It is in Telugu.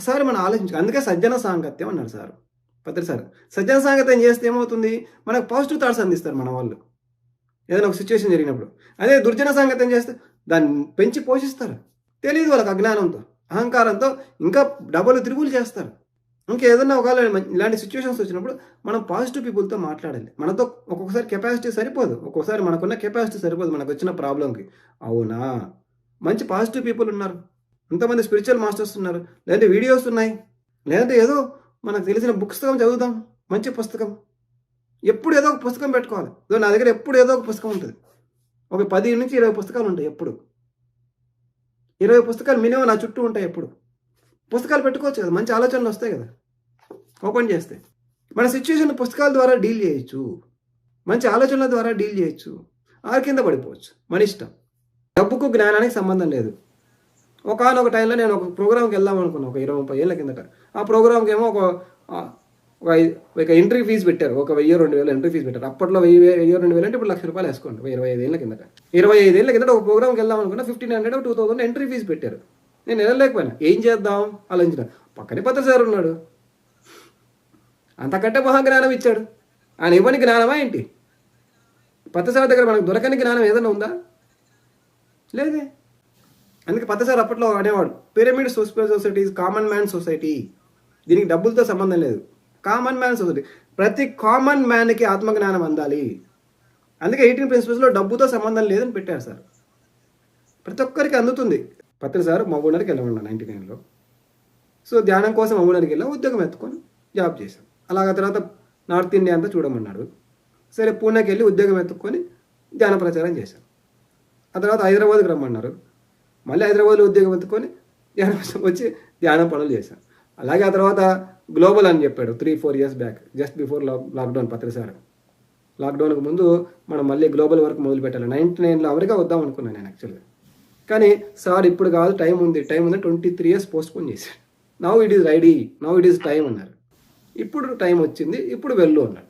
ఒక్కసారి మనం ఆలోచించు అందుకే సజ్జన సాంగత్యం అన్నారు సార్. పత్రి సార్. సజ్జన సాంగత్యం చేస్తే ఏమవుతుంది? మనకు పాజిటివ్ థాట్స్ అందిస్తారు మన వాళ్ళు. ఏదైనా ఒక సిచ్యువేషన్ జరిగినప్పుడు. అదే దుర్జన సాంగత్యం చేస్తే దాన్ని పెంచి పోషిస్తారు. తెలియదు వాళ్ళకి అజ్ఞానంతో అహంకారంతో ఇంకా డబుల్ తిరుగులు చేస్తారు. ఇంకా ఏదైనా ఒకవేళ ఇలాంటి సిచ్యువేషన్స్ వచ్చినప్పుడు మనం పాజిటివ్ పీపుల్తో మాట్లాడాలి. మనతో ఒక్కొక్కసారి కెపాసిటీ సరిపోదు. ఒక్కొక్కసారి మనకున్న కెపాసిటీ సరిపోదు మనకు వచ్చిన ప్రాబ్లంకి అవునా? మంచి పాజిటివ్ పీపుల్ ఉన్నారు. ఎంతమంది స్పిరిచువల్ మాస్టర్స్ ఉన్నారు. లేదంటే వీడియోస్ ఉన్నాయి. లేదంటే ఏదో మనకు తెలిసిన పుస్తకం చదువుదాం మంచి పుస్తకం. ఎప్పుడు ఏదో ఒక పుస్తకం పెట్టుకోవాలి. నా దగ్గర ఎప్పుడు ఏదో ఒక పుస్తకం ఉంటుంది. ఒక పది నుంచి ఇరవై పుస్తకాలు ఉంటాయి ఎప్పుడు. ఇరవై పుస్తకాలు మినిమం నా చుట్టూ ఉంటాయి ఎప్పుడు. పుస్తకాలు పెట్టుకోవచ్చు కదా. మంచి ఆలోచనలు వస్తాయి కదా. ఓపెన్ చేస్తే. మన సిచ్యువేషన్ పుస్తకాల ద్వారా డీల్ చేయొచ్చు. మంచి ఆలోచనల ద్వారా డీల్ చేయొచ్చు. ఆరు కింద పడిపోవచ్చు. మన ఇష్టం. డబ్బుకు జ్ఞానానికి సంబంధం లేదు. ఒకనొక టైంలో నేను ఒక ప్రోగ్రామ్కి వెళ్దాం అనుకున్నాను ఒక ఇరవై ముప్పై ఏళ్ళ కిందట. ఆ ప్రోగ్రామ్కి ఏమో ఒక ఒక ఎంట్రీ ఫీజు పెట్టారు ఒక వెయ్యి రెండు వేలు ఎంట్రీ ఫీజు పెట్టారు. అప్పట్లో వెయ్యి వెయ్యి రెండు వేలు అంటే ఇప్పుడు లక్ష రూపాయలు వేసుకోండి ఇరవై ఐదు ఏళ్ళ కిందట. ఇరవై ఐదు ఏళ్ళ కిందట ఒక ప్రోగ్రామ్కి వెళ్దాం అనుకున్నా fifteen hundred two thousand entry fee పెట్టారు. నేను వెళ్ళలేకపోయినా ఏం చేద్దాం? ఆలోచించిన. పక్కనే పత్ర సార్ ఉన్నాడు. అంతకంటే మహాజ్ఞానం ఇచ్చాడు. ఆయన ఇవ్వని జ్ఞానమా ఏంటి? పత్రసారి దగ్గర మనకు దొరకని జ్ఞానం ఏదైనా ఉందా? లేదే. అందుకే పత్రసారి అప్పట్లో అనేవాడు pyramid society common man society దీనికి డబ్బులతో సంబంధం లేదు. కామన్ మ్యాన్ సొసైటీ ప్రతి కామన్ మ్యాన్కి ఆత్మజ్ఞానం అందాలి. అందుకే ఎయిటీన్ ప్రిన్సిపల్స్లో డబ్బుతో సంబంధం లేదని పెట్టారు సార్. ప్రతి ఒక్కరికి అందుతుంది. పత్రి సార్ మగూడరికి వెళ్ళమన్నా నైంటీ నైన్లో. సో ధ్యానం కోసం మగూడరికి వెళ్ళాం ఉద్యోగం ఎత్తుకొని జాబ్ చేశాం. అలాగ తర్వాత నార్త్ ఇండియా అంతా చూడమన్నాడు. సరే పూణేకి వెళ్ళి ఉద్యోగం ఎత్తుకొని ధ్యాన ప్రచారం చేశాం. ఆ తర్వాత హైదరాబాద్కి రమ్మన్నారు. మళ్ళీ హైదరాబాద్లో ఉద్యోగం ఎత్తుకొని ధ్యానం వచ్చి ధ్యానం పనులు చేశాను అలాగే ఆ తర్వాత గ్లోబల్ అని చెప్పాడు three four years back just before lock lockdown పత్రిసార్ లాక్డౌన్కి ముందు మనం మళ్ళీ గ్లోబల్ వర్క్ మొదలు పెట్టాలి. నైంటీ నైన్లో అమెరికా వద్దాం అనుకున్నాను నేను యాక్చువల్గా కానీ సార్ ఇప్పుడు కాదు టైం ఉంది. టైం ఉంది ట్వంటీ త్రీ ఇయర్స్ పోస్ట్పోన్ చేశాడు now it is ready now it is time అన్నారు. ఇప్పుడు టైం వచ్చింది. ఇప్పుడు వెళ్ళు అన్నాడు.